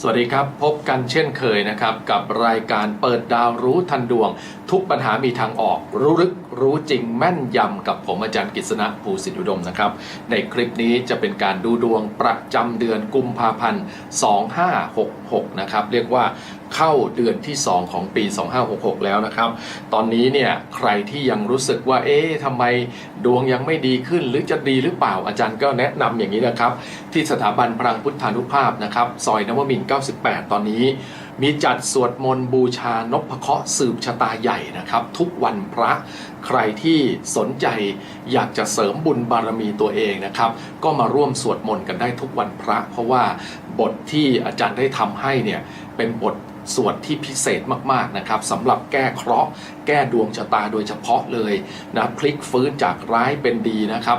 สวัสดีครับ พบกันเช่นเคยนะครับ กับรายการเปิดดาวรู้ทันดวง ทุกปัญหามีทางออก รู้ลึกรู้จริงแม่นยำกับผมอาจารย์กิษณะภูสิทธิอุดมนะครับ ในคลิปนี้จะเป็นการดูดวงประจำเดือนกุมภาพันธ์ 2566 นะครับ เรียกว่า เข้าเดือนที่ 2 ของปี 2566 แล้วนะครับ ตอนนี้เนี่ยใครที่ยังรู้สึกว่าเอ๊ะทำไมดวงยังไม่ดีขึ้นหรือจะดีหรือเปล่าอาจารย์ก็แนะนำอย่างนี้นะครับ ที่สถาบันพลังพุทธานุภาพนะครับ ซอยนวมิน 98 ตอนนี้มีจัดสวดมนต์บูชานพเคราะห์สืบชะตาใหญ่นะครับ ทุกวันพระใครที่สนใจอยากจะเสริมบุญบารมีตัวเองนะครับ ก็มาร่วมสวดมนต์กันได้ทุกวันพระ เพราะว่าบทที่อาจารย์ได้ทำให้เนี่ยเป็นบท ส่วนที่พิเศษมากๆนะครับสำหรับแก้เคราะห์แก้ดวงชะตาโดยเฉพาะเลยนะพลิกฟื้นจากร้ายเป็นดีนะครับ